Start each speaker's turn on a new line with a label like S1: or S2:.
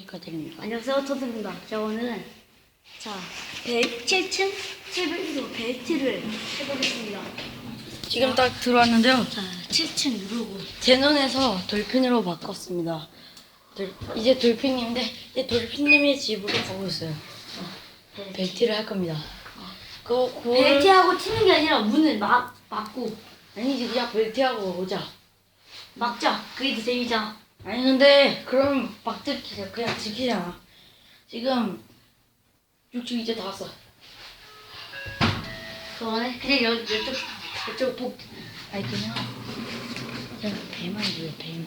S1: 축하드립니다.
S2: 안녕하세요, 토드입니다. 자, 오늘은 자, 107층 700도 벨트를 해보겠습니다.
S1: 지금 딱 들어왔는데요.
S2: 자, 7층 누르고
S1: 제논에서 돌핀으로 바꿨습니다. 돌- 이제 돌핀인데 이제 돌핀님의 집으로 가고 있어요. 벨트를 할 겁니다. 그 고...
S2: 벨트하고 치는 게 아니라 문을 막 막고
S1: 아니지 그냥 벨트하고 오자.
S2: 막자. 그게 더 재미잖 아.
S1: 아니 근데 그럼 막 지키자 그냥 지키잖아. 지금 육축 이제 다 왔어.
S2: 그거네. 그냥 여, 이쪽 이쪽 복.
S1: 아니 그냥 그냥 배만 줘요 배만.